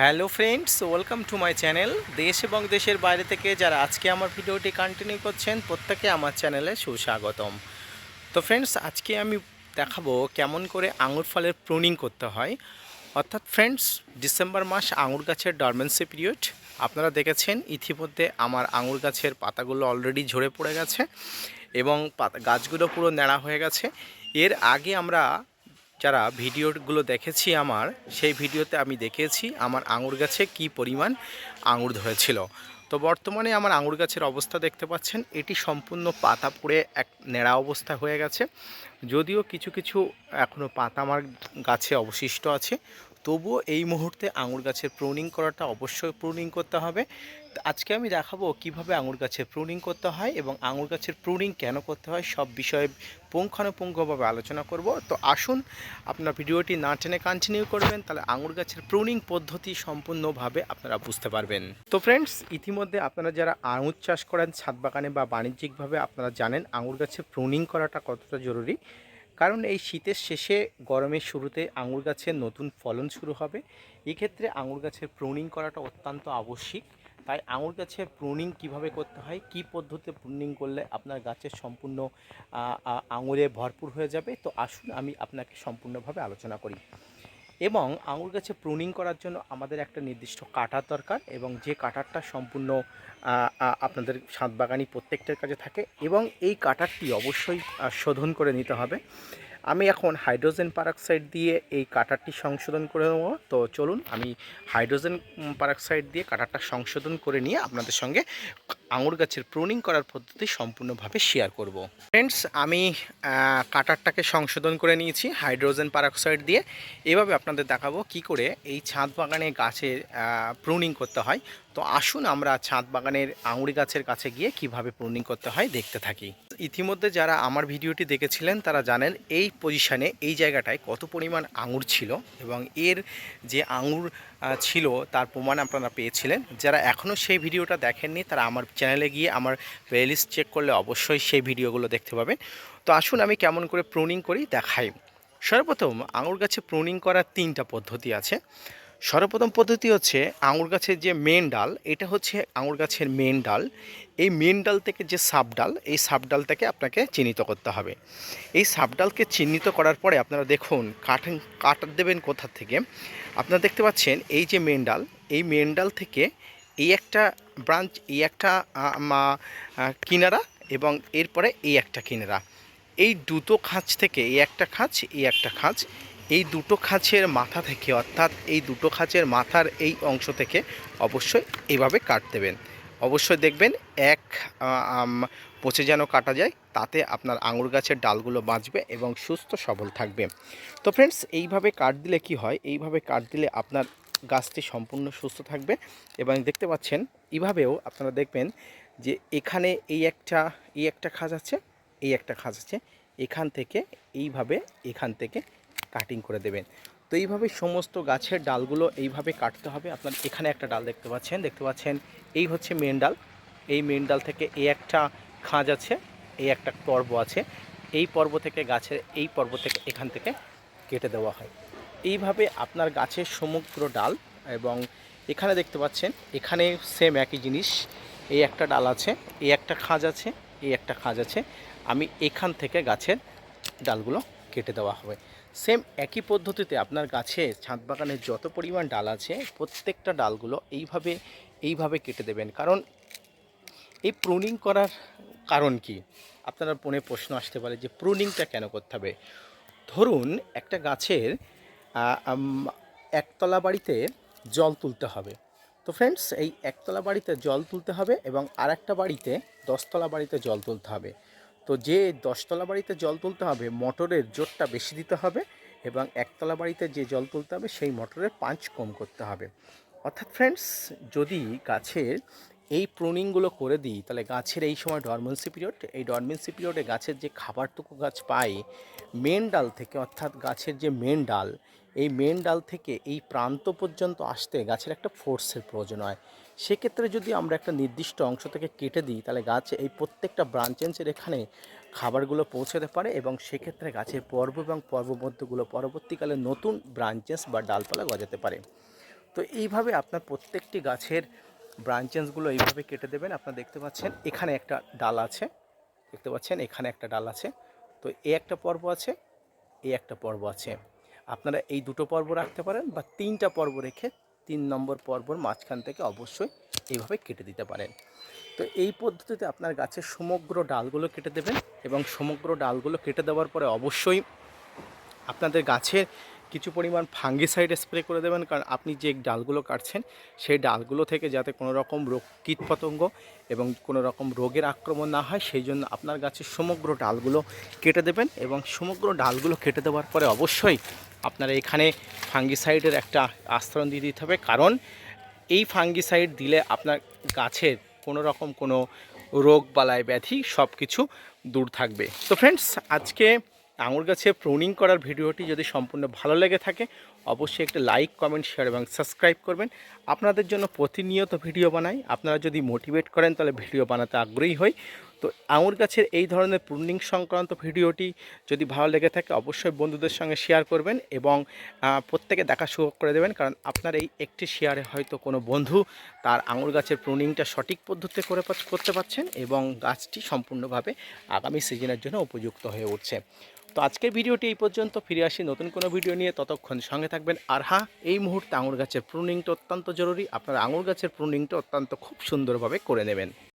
Hello friends, welcome to my channel. দেশ এবং দেশের বাইরে থেকে যারা আজকে আমার ভিডিওটি কন্টিনিউ করছেন, প্রত্যেকে আমার চ্যানেলে সুস্বাগতম। তো ফ্রেন্ডস, আজকে আমি দেখাবো কেমন করে আঙুর ফলের প্রুনিং করতে হয়। অর্থাৎ ফ্রেন্ডস, ডিসেম্বর মাস আঙুর গাছের ডরমেন্সি পিরিয়ড আপনারা দেখেছেন, ইতিমধ্যে আমার আঙুর গাছের পাতাগুলো অলরেডি ঝরে পড়ে গেছে এবং গাছগুলো পুরো ন্যাড়া হয়ে গেছে। এর আগে আমরা যারা ভিডিওগুলো দেখেছি আমার, সেই ভিডিওতে আমি দেখেছি আমার আঙুর গাছে কি পরিমাণ আঙুর ধরেছিল। তো বর্তমানে আমার আঙুর গাছের অবস্থা দেখতে পাচ্ছেন, এটি সম্পূর্ণ পাতা পড়ে এক নেড়া অবস্থা হয়ে গেছে। যদিও কিছু কিছু এখনও পাতা আমার গাছে অবশিষ্ট আছে তবুও এই মুহূর্তে আঙুর গাছের প্রুনিং করাটা অবশ্যই প্রুনিং করতে হবে। আজকে আমি দেখাবো কীভাবে আঙুর গাছের প্রুনিং করতে হয় এবং আঙুর গাছের প্রুনিং কেন করতে হয়, সব বিষয়ে পুঙ্খানুপুঙ্খভাবে আলোচনা করব। তো আসুন, আপনার ভিডিওটি না টেনে কন্টিনিউ করবেন, তাহলে আঙুর গাছের প্রুনিং পদ্ধতি সম্পূর্ণভাবে আপনারা বুঝতে পারবেন। তো ফ্রেন্ডস ইতিমধ্যে আপনারা যারা আঙুর চাষ করেন, ছাদ বাগানে বা বাণিজ্যিকভাবে আপনারা জানেন, আঙুর গাছের প্রুনিং করাটা কতটা জরুরি। কারণ এই শীতের শেষে গরমের শুরুতে আঙুর গাছের নতুন ফলন শুরু হবে। এক্ষেত্রে আঙুর গাছের প্রুনিং করাটা অত্যন্ত আবশ্যিক। তাই আঙুর গাছের প্রুনিং কীভাবে করতে হয়, কি পদ্ধতিতে প্রুনিং করলে আপনার গাছের সম্পূর্ণ আঙুরে ভরপুর হয়ে যাবে, তো আসুন আমি আপনাকে সম্পূর্ণভাবে আলোচনা করি। এবং আঙুর গাছে প্রুনিং করার জন্য আমাদের একটা নির্দিষ্ট কাটার দরকার এবং যে কাটারটা সম্পূর্ণ আপনাদের সাত বাগানি প্রত্যেকটার কাছে থাকে এবং এই কাটারটি অবশ্যই শোধন করে নিতে হবে। আমি এখন হাইড্রোজেন পারক্সাইড দিয়ে এই কাটারটি সংশোধন করে নেব। তো চলুন, আমি হাইড্রোজেন পারক্সাইড দিয়ে কাটারটা সংশোধন করে নিয়ে আপনাদের সঙ্গে আঙুর গাছের প্রুনিং করার পদ্ধতি সম্পূর্ণভাবে শেয়ার করব। ফ্রেন্ডস আমি কাটারটাকে সংশোধন করে নিয়েছি হাইড্রোজেন পারক্সাইড দিয়ে। এভাবে আপনাদের দেখাবো কি করে এই ছাদ বাগানে গাছের প্রুনিং করতে হয়। তো আসুন আমরা ছাদ বাগানের আঙুর গাছের কাছে গিয়ে কীভাবে প্রুনিং করতে হয় দেখতে থাকি। ইতিমধ্যে যারা আমার ভিডিওটি দেখেছিলেন, তারা জানেন এই পজিশানে এই জায়গাটায় কত পরিমাণ আঙুর ছিল এবং এর যে আঙুর ছিল, তার প্রমাণ আপনারা পেয়েছিলেন। যারা এখনও সেই ভিডিওটা দেখেননি, তারা আমার চ্যানেলে গিয়ে আমার প্লেলিস্ট চেক করলে অবশ্যই সেই ভিডিওগুলো দেখতে পাবেন। তো আসুন আমি কেমন করে প্রুনিং করি, দেখাই। সর্বপ্রথম আঙুর গাছে প্রুনিং করার তিনটা পদ্ধতি আছে। সর্বপ্রথম পদ্ধতি হচ্ছে আঙুর গাছের যে মেন ডাল, এটা হচ্ছে আঙুর গাছের মেন ডাল। এই মেন ডাল থেকে যে সাব ডাল, এই সাব ডালটাকে আপনাকে চিহ্নিত করতে হবে। এই সাব ডালকে চিহ্নিত করার পরে আপনারা দেখুন, কাঠ কাট দেবেন কোথা থেকে? আপনারা দেখতে পাচ্ছেন, এই যে মেন ডাল, এই মেন ডাল থেকে এই একটা ব্রাঞ্চ এই একটা কিনারা এবং এরপরে এই একটা কিনারা। এই দুটো খাঁচ থেকে এই একটা খাঁচ এই একটা খাঁচ এই দুটো খাঁচের মাথা থেকে, অর্থাৎ এই দুটো খাঁচের মাথার এই অংশ থেকে অবশ্যই এইভাবে কাট দেবেন অবশ্যই দেখবেন এক পচে যেন কাটা যায়, তাতে আপনার আঙুর গাছের ডালগুলো বাঁচবে এবং সুস্থ সবল থাকবে। তো ফ্রেন্ডস এইভাবে কাট দিলে কি হয়? এইভাবে কাট দিলে আপনার গাছটি সম্পূর্ণ সুস্থ থাকবে এবং দেখতে পাচ্ছেন এইভাবেও আপনারা দেখবেন যে এখানে এই একটা এই একটা খাঁজ আছে, এই একটা খাঁজ আছে, এখান থেকে এইভাবে এখান থেকে কাটিং করে দেবেন। তো এইভাবে সমস্ত গাছের ডালগুলো এইভাবে কাটতে হবে। আপনার এখানে একটা ডাল দেখতে পাচ্ছেন দেখতে পাচ্ছেন? এই হচ্ছে মেন ডাল। এই মেন ডাল থেকে এই একটা খাঁজ আছে এই একটা পর্ব আছে। এই পর্ব থেকে গাছের, এই পর্ব থেকে এখান থেকে কেটে দেওয়া হয়। এইভাবে আপনার গাছের সমগ্র ডাল এবং এখানে দেখতে পাচ্ছেন, এখানে সেম একই জিনিস। এই একটা ডাল আছে এই একটা খাঁজ আছে এই একটা খাঁজ আছে। আমি এখান থেকে গাছের ডালগুলো কেটে দেওয়া হবে। সেম একই পদ্ধতিতে আপনার গাছে ছাদ বাগানের যত পরিমাণ ডাল আছে, প্রত্যেকটা ডালগুলো এইভাবে এইভাবে কেটে দেবেন। কারণ এই প্রুনিং করার কারণ কি? আপনারা মনে প্রশ্ন আসতে পারে যে প্রুনিংটা কেন করতে হবে? ধরুন একটা গাছের একতলা বাড়িতে জল তুলতে হবে। তো ফ্রেন্ডস এই একতলা বাড়িতে জল তুলতে হবে এবং আরেকটা বাড়িতে দশতলা বাড়িতে জল তুলতে হবে। তো যে দশতলা বাড়িতে জল তুলতে হবে, মোটরের জোরটা বেশি দিতে হবে এবং একতলা বাড়িতে যে জল তুলতে হবে, সেই মোটরের পাঁচ কম করতে হবে। অর্থাৎ ফ্রেন্ডস যদি গাছের এই প্রুনিংগুলো করে দিই, তাহলে গাছের এই সময় ডরমেন্সি পিরিয়ড এই ডরমেন্সি পিরিয়ডে গাছের যে খাবারটুকু গাছ পায় মেন ডাল থেকে, অর্থাৎ গাছের যে মেন ডাল, এই মেন ডাল থেকে এই প্রান্ত পর্যন্ত আসতে গাছের একটা ফোর্সের প্রয়োজন হয়। সেক্ষেত্রে যদি আমরা একটা নির্দিষ্ট অংশ থেকে কেটে দিই, তাহলে গাছ এই প্রত্যেকটা ব্রাঞ্চেন্সের এখানে খাবারগুলো পৌঁছাতে পারে এবং সেক্ষেত্রে গাছের পর্ব এবং পর্বমধ্যগুলো পরবর্তীকালে নতুন ব্রাঞ্চেস বা ডালপালা গজাতে পারে। তো এইভাবে আপনার প্রত্যেকটি গাছের ব্রাঞ্চেসগুলো এইভাবে কেটে দেবেন। আপনারা দেখতে পাচ্ছেন, এখানে একটা ডাল আছে। দেখতে পাচ্ছেন, এখানে একটা ডাল আছে। তো এই একটা পর্ব আছে এই একটা পর্ব আছে। আপনারা এই দুটো পর্ব রাখতে পারেন বা তিনটা পর্ব রেখে তিন নম্বর পর্বর মাঝখান থেকে অবশ্যই এইভাবে কেটে দিতে পারেন। তো এই পদ্ধতিতে আপনার গাছের সমগ্র ডালগুলো কেটে দেবেন এবং সমগ্র ডালগুলো কেটে দেওয়ার পরে অবশ্যই আপনাদের গাছের কিছু পরিমাণ ফাঙ্গিসাইড স্প্রে করে দেবেন, কারণ আপনি যে ডালগুলো কাটছেন, সেই ডালগুলো থেকে যাতে কোনো রকম রোগ, কীটপতঙ্গ এবং কোনো রকম রোগের আক্রমণ না হয়, সেই জন্য আপনার গাছের সমগ্র ডালগুলো কেটে দেবেন এবং সমগ্র ডালগুলো কেটে দেওয়ার পরে অবশ্যই আপনারা এখানে ফাঙ্গিসাইডের একটা আস্তরণ দিয়ে দিতে হবে। কারণ এই ফাঙ্গিসাইড দিলে আপনার গাছের কোনো রকম কোনো রোগ বালায় ব্যাধি সব কিছু দূর থাকবে। তো ফ্রেন্ডস আজকে আঙুর গাছে প্রুনিং করার ভিডিওটি যদি সম্পূর্ণ ভালো লেগে থাকে অবশ্যই একটা লাইক কমেন্ট শেয়ার এবং সাবস্ক্রাইব করবেন। আপনাদের জন্য প্রতিনিয়ত ভিডিও বানাই। আপনারা যদি মোটিভেট করেন, তাহলে ভিডিও বানাতে আগ্রহী হই। তো আঙুর গাছের এই ধরনের প্রুনিং সংক্রান্ত ভিডিওটি যদি ভালো লেগে থাকে, অবশ্যই বন্ধুদের সঙ্গে শেয়ার করবেন এবং প্রত্যেকে দেখা সুযোগ করে দেবেন। কারণ আপনার এই একটি শেয়ারে হয়তো কোনো বন্ধু তার আঙুর গাছের প্রুনিংটা সঠিক পদ্ধতিতে করে করতে পারছেন এবং গাছটি সম্পূর্ণভাবে আগামী সিজনের জন্য উপযুক্ত হয়ে উঠছে। তো আজকের ভিডিওটি এই পর্যন্ত। ফিরে আসি নতুন কোনো ভিডিও নিয়ে। ততক্ষণ সঙ্গে থাকবেন। আর হা, এই মুহূর্তে আঙুর গাছের প্রুনিংটা অত্যন্ত জরুরি। আপনার আঙুর গাছের প্রুনিংটা অত্যন্ত খুব সুন্দরভাবে করে নেবেন।